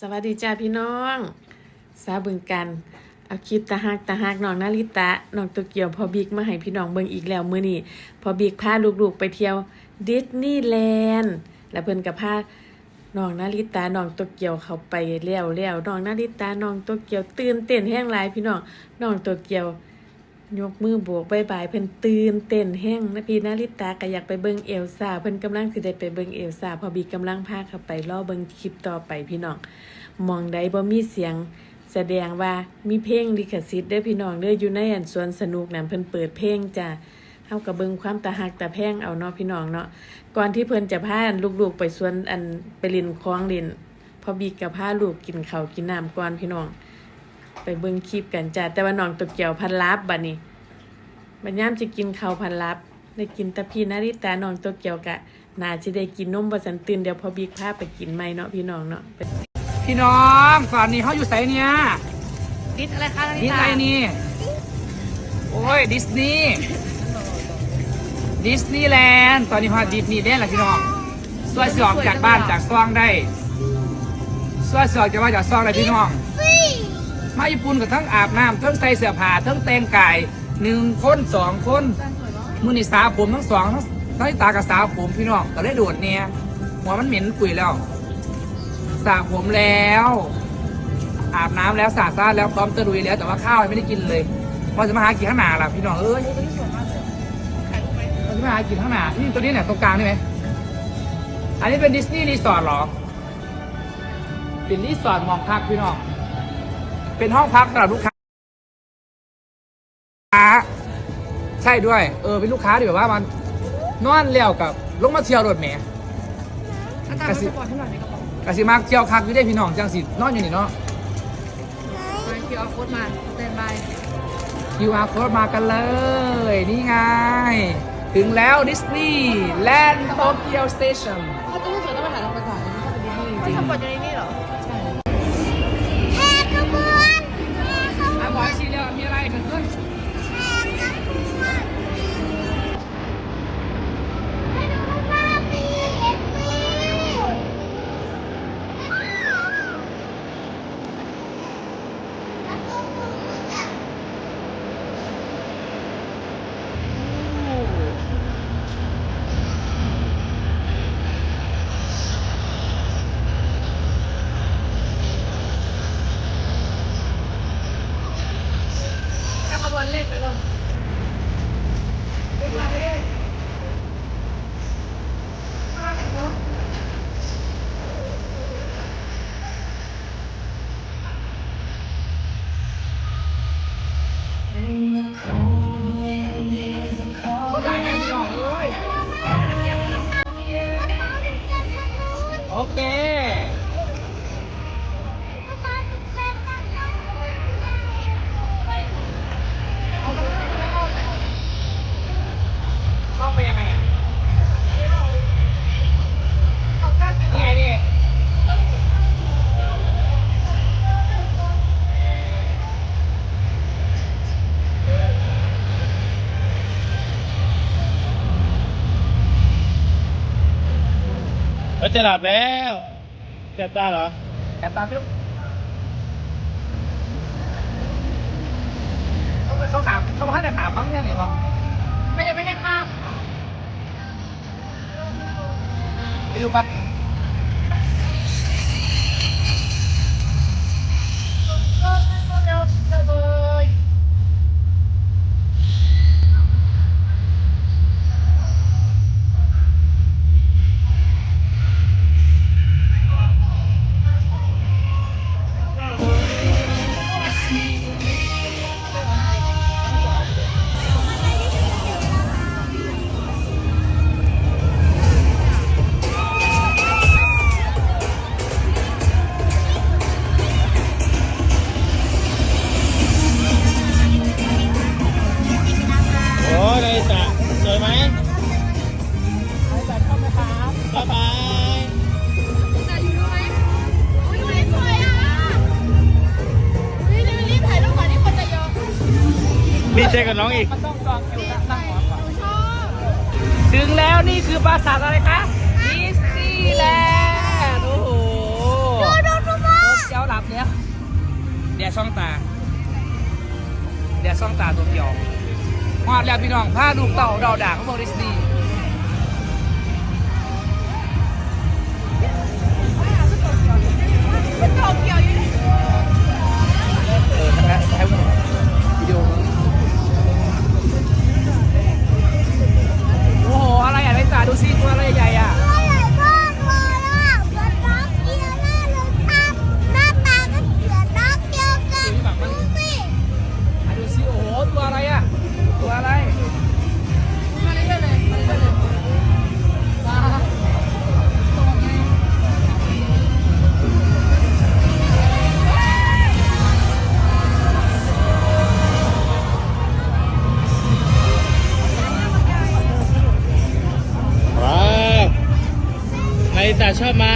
สวัสดีจ้าพี่น้อง สาบึงกัน เอาคลิปตาหักตาหักน้องนาริตะน้องโตเกียวพอบิ๊กมาให้พี่น้องเบิ่งอีกแล้วมื้อนี้พอบิ๊กพาลูกๆไปเที่ยวดิสนีย์แลนด์และเพิ่นก็พาน้องนาริตาน้องโตเกียวเขาไปแล้วแล้วน้องนาริตาน้องโตเกียวตื่นเต้นแห้งหลายพี่น้องน้องโตเกียว ยกมือโบกบายบายเพิ่นตื่นเต้นแห้งนะพี่นาริตาก็อยากไปเบิ่งเอลซ่าเพิ่นกำลังสิได้ไปเบิ่งเอลซ่าพอบีกำลังพาเข้าไปรอเบิ่งคลิปต่อไปพี่น้องมองใดบ่มีเสียง แสดงว่ามีเพลงลิขสิทธิ์เด้อพี่น้องเด้ออยู่ในอันสวนสนุกนั่นเพิ่นเปิดเพลงจ้ะเฮาก็เบิ่งความตาหักตาแพงเอาเนาะพี่น้องเนาะก่อนที่เพิ่นจะพาอันลูกๆไปสวนอันไปเล่นคลองเล่นพอบีก็พาลูกกินข้าวกินน้ำก่อนพี่น้อง ไปเบิ่งคลิปกันจ้ะแต่ว่าน้องตกเกียวพันลับบัดนี้บัดยามจะกินข้าวพันลับได้กินแตะพี่นาริตาน้องโตเกียวกะน่าสิได้กินนมบ่สันตื่นเดี๋ยวพอบิ๊กพาไปกินใหม่เนาะพี่น้องเนาะไปพี่น้องตอนนี้เขาอยู่ไสเนี่ยดิสอะไรคะดิสอะไรนี่โอ้ยดิสนีย์ดิสนีย์แลนด์ตอนนี้พอดิสนีย์แลนด์แหละพี่น้องสวยสออกจากบ้านจากซองได้สวยสออกจากบ้านจากซองได้พี่น้อง มาญี่ปุ่นกับทั้งอาบน้ำทั้งใส่เสื้อผ้าทั้งแต่งกายหนึ่งคนสองคนมือนี่สาวผมทั้งสองทั้งตากับสาวผมพี่น้องก็เลยโดดเนี่ยหัวมันเหม็นกุยแล้วสระผมแล้ว อาบน้ำแล้วสระซ่าแล้วพร้อมจะลุยแล้วแต่ว่าข้าวไม่ได้กินเลยพอจะมาหากินข้างหน้าล่ะพี่น้องเอ้ยเราจะมาหากินข้างหน้านี่ตัวนี้เนี่ยตรงกลางนี่ไหมอันนี้เป็นดิสนีย์รีสอร์ทหรอเป็นรีสอร์ทมองพักพี่น้อง เป็นห้องพักสำหรับลูกค้า ใช่ด้วย เออเป็นลูกค้าที่แบบว่ามันนอนเลี้ยวกับลงมาเที่ยวรถแหมอาจารย์กระซิบสปอร์ตให้หน่อยในกระเป๋ากสิมากเที่ยวคักอยู่ได้พี่น้องจังสินอนอยู่นี่เนาะมาคิวอาร์โค้ดมาสแตนบาย QR code มากันเลย นี่ไง ถึงแล้วดิสนีย์แลนด์โตเกียวสเตชันถ้าจะรู้สึกต้องไปหาทางภาษาเนี่ยถ้าเป็นดิสนีย์จริงสปอร์ตอยู่ใน โอเค ต้องไปยังไงอะนี่ไงนี่ เออ จะหลับแล้วเจ็บตาเหรอแอบตามพี่ลูกเขาเขาถามเขาให้แต่ถามบ้างเนี่ยเหรอไม่ได้ไม่ให้ภาพไปดูปั๊บโถึงแล้วนี่คือปราสาทอะไรคะดิสนีย์แลนด์โอ้โหดูดูทุกคโอ้ช่องตาแดดช่องตาตัวเดียวฮอดแล้วพี่น้องพาลูกเต่าดาวด่างของบอกดิสนีย์มันโตเกียว ชอบไหม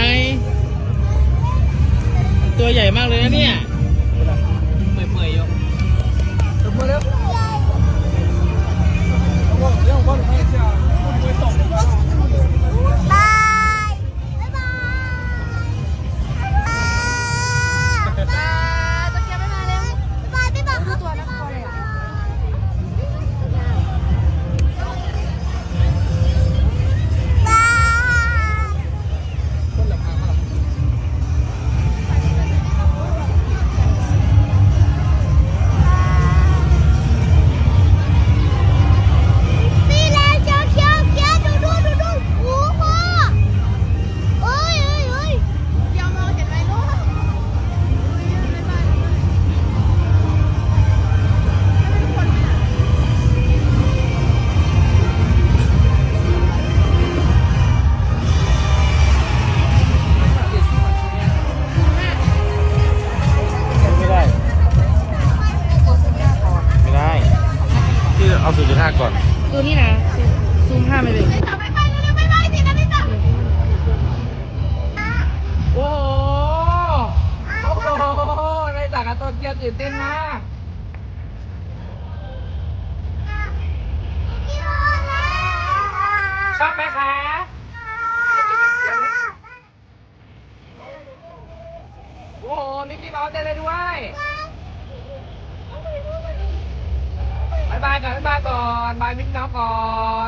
บายบายก่อนบายบายก่อ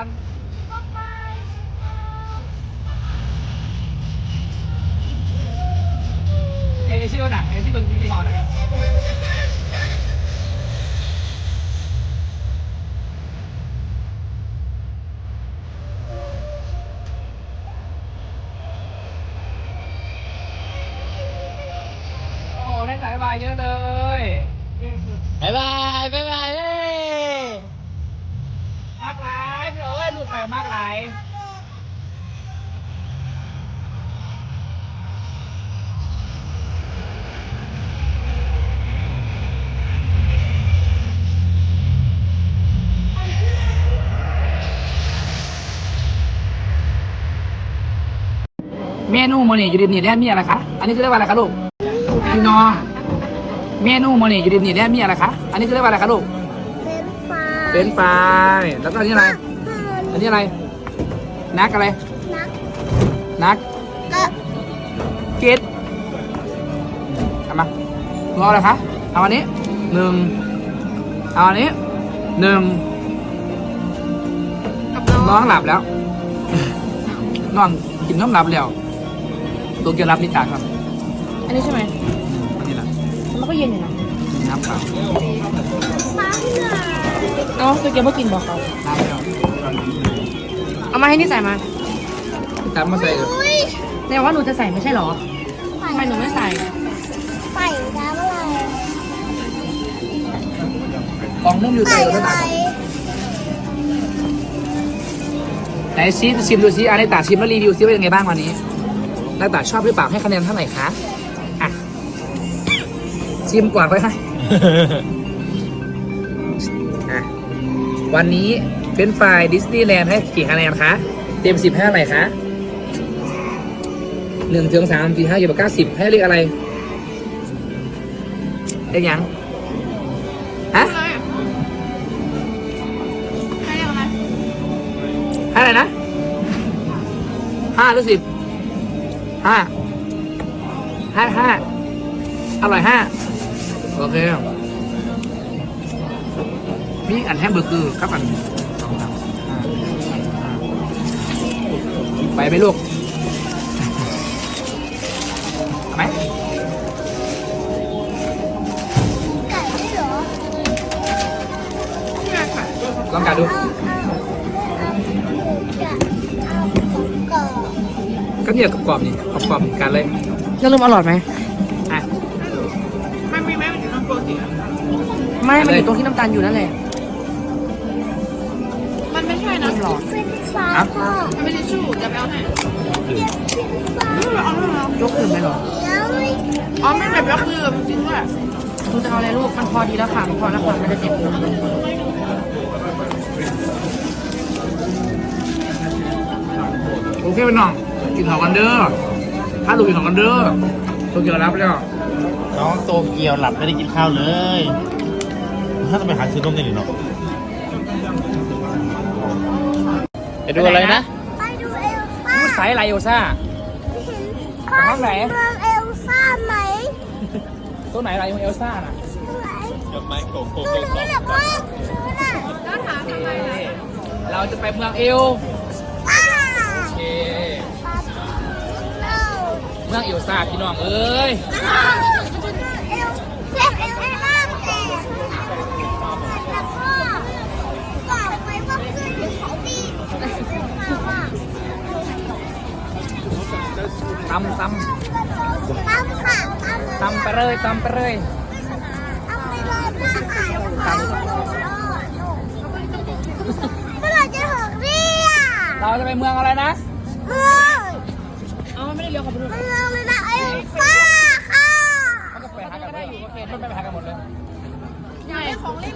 นบายมิกกี้เอ้ยหลุดไปมากหลายเมนูโมนี่อยู่ริมนี่แน่มีอะไรคะ อันนี้คือเรียกว่าอะไรคะลูกพี่นอเมนูโมนี่อยู่ริมนี่แน่มีอะไรคะ อันนี้คือเรียกว่าอะไรคะลูก เฟรนช์ฟรายเป็นไฟรายแล้วก็อันนี้อะไร อันนี้อะไร นักอะไร นัก นักก็เก็ตเอามาหนูเอาอะไรคะ เอาอันนี้หนึ่งเอาอันนี้หนึ่งน้องหลับแล้ว น้องกินน้ำหลับแล้วตัวเกียวรับนิจาครับอันนี้ใช่ไหมอันนี้แหละมันก็เย็นอยู่นะน้ำเปล่าฟ้าเหนือเอ้าตัวเกียวไม่กินบอกเขาน้ำเปล่า เอามาให้นี่ใส่มาจำมาใส่เลยอุ้ยแต่ว่าหนูจะใส่ไม่ใช่เหรอทำไมหนูไม่ใส่ไฝ่น้ำอะไรกล่องนุ่มอยู่ไฝ่ใส่อะไรไหนชิมชิมดูซิอันนี้ตาชิมแล้วรีวิวซิว่าเป็นยังไงบ้างวันนี้นักตาชอบหรือเปล่าให้คะแนนเท่าไหร่คะอะชิมก่อนไว้ให้อะวันนี้ เป็นไฟล์ดิสนีย์แลนด์ให้กี่คะแนนคะเต็มสิบให้อะไรคะหนึ่งถึงสามสี่ห้าอยู่กับเก้าสิบให้เรียกอะไรเรียกยังฮะใครเรียกอะไรให้อะไรนะห้าหรือสิบห้าห้าห้าอร่อยห้าโอเค มีอันแฮมเบอร์เกอร์ครับอัน ไปไหมลูกเอาไหมไก่ได้เหรอลองกัดดูเอาเอาเอากรอบก็เนี่ยกรอบๆนี่กรอบๆกันเลย แล้วลืมอร่อยไหมอะ ไม่มีไหมมันอยู่ตรงปกติไม่ มันอยู่ตรงที่น้ำตาลอยู่นั่นแหละมันไม่ใช่นะหรอเป็น ฟ้าครับพ่อไม่ใช่ชูจะไปเอาให้เก็บเป็นฟ้ายกอื่นไหมหรออ๋อไม่แบบยกมือจริงด้วยคุณจะเอาอะไรลูกมันพอดีแล้วค่ะมันพอแล้วค่ะมันจะเจ็บโอเคพี่น้องกินของกันเด้อถ้าดูกินของกันเด้อโตเกียวรับแล้วน้องโตเกียวหลับไม่ได้กินข้าวเลยถ้าต้องไปหาซื้อนมได้หรือเนาะ ดูอะไรนะ ไปดูเอลซ่าพูดไซส์ไรโอซ่าพ่อห้องไหนเมืองเอลซ่าไหมตัวไหนไรโอเอลซ่าน่ะไหนดอกไม้โกโก้ดูนี่แหละพ่อดูน่ะเราจะไปเมืองเอลอ้าโอเคเอาเมืองเอลซ่าพี่น้องเอ้ย ตำตตำค่ะตำำตำไปเลยตำไปเลยเอาไปเลยหน้าขายของเขาเมื่อไหร่จะถึงเนี่ยเราจะไปเมืองอะไรนะเมืองเอาไม่ได้เลี้ยวขับรถเมืองเลยนะเอลซ่าค่ะมันก็ไปหากันเลยโอเคมันไปหากันหมดเลยอยากได้ของเล่น